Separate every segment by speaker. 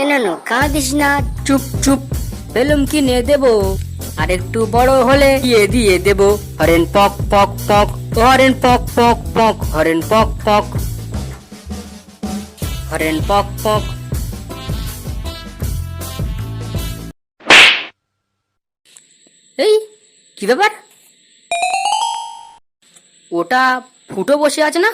Speaker 1: এ না না কাঁদিস না।
Speaker 2: চুপ চুপ। বেলুম কিনে দেব। আর একটু বড় হলে দিয়ে দিয়ে দেব। হরেন পক পক পক। হরেন পক পক পক। হরেন পক পক। হরেন পক পক। এই, কি ব্যাপার? ওটা ফুটো বসে আছে না?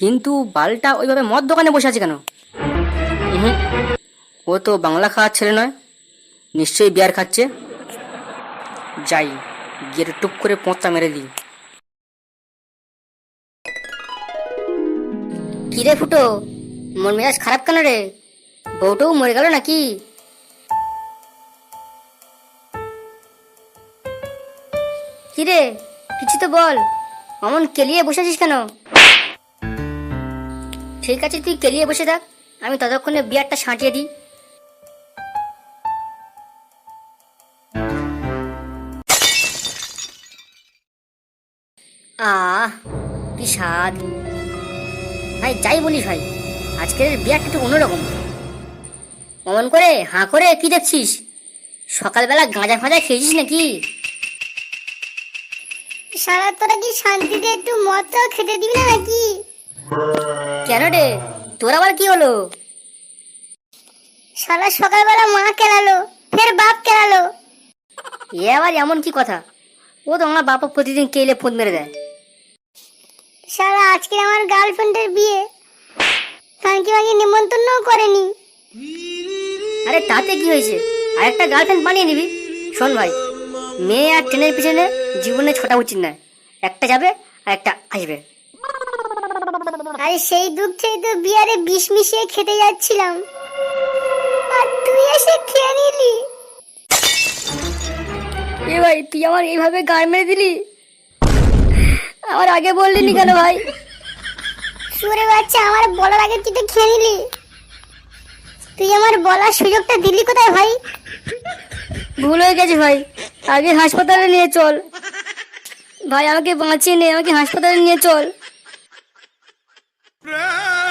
Speaker 2: কিন্তু বালটা ওইভাবে মদ দোকানে বসে আছে কেন? ও তো বাংলা খাওয়ার ছেলে নয়, নিশ্চয়ই বিয়ার খাচ্ছে। যাই, গিয়ে টুক করে পোঁতটা মেরে দিই।
Speaker 1: কি রে ফুটো, মন মেজাজ খারাপ কেন রে? বউটাও মরে গেল নাকি? কি রে কিছু তো বল, অমন কেলিয়ে বসে আছিস কেন? ঠিক আছে, তুই কেলিয়ে বসে থাক। আমি ততক্ষণে বিয়ারটা সাঁটিয়ে দিই। আহ ভাই, যাই বলিস ভাই, আজকের বিয়ারটা একটু অন্যরকম। অমন করে হাঁ করে কি দেখছিস? সকালবেলা গাঁজা ফাঁজা খেয়েছিস নাকি?
Speaker 3: সারা তোরা কি শান্তিতে একটু মদটাও খেতে দিবি না নাকি?
Speaker 1: কেন রে তোর আবার কি হলো?
Speaker 3: সারা সকালবেলা মা কেনালো ফের বাপ কেনালো
Speaker 1: এ আবার এমন কি কথা? ও তো আমার বাবা প্রতিদিন কেলে ফোন মেরে দেয়।
Speaker 3: সারা আজকে আমার গার্লফ্রেন্ডের বিয়ে। কানকি মাকে নিমন্ত্রণও করেনি।
Speaker 1: আরে তাতে কি হয়েছে? আরেকটা গার্লফ্রেন্ড বানিয়ে নিবি। শোন ভাই মেয়ে আর ট্রেনের পিছনে জীবনে ছোটা উচিত নয়। একটা যাবে আর একটা আসবে।
Speaker 3: আরে সেই দুঃখ তো বিয়ারে বিষ মিশিয়ে খেতে যাচ্ছিলাম। আর তুই এসে খেয়ে নিলি।
Speaker 1: এ ভাই তুই আমার এইভাবে গান মেরে দিলি? আমার আগে বললি নি কেন ভাই?
Speaker 3: সুরে বাচ্চা আমার বলার আগে তুই তো খেয়ে নিলি। তুই আমার বলার সুযোগটা দিলি কোথায় ভাই?
Speaker 1: ভুল হয়ে গেছে ভাই। আগে হাসপাতালে নিয়ে চল। ভাই আমাকে বাঁচিয়ে নে আমাকে হাসপাতালে নিয়ে চল। Pray.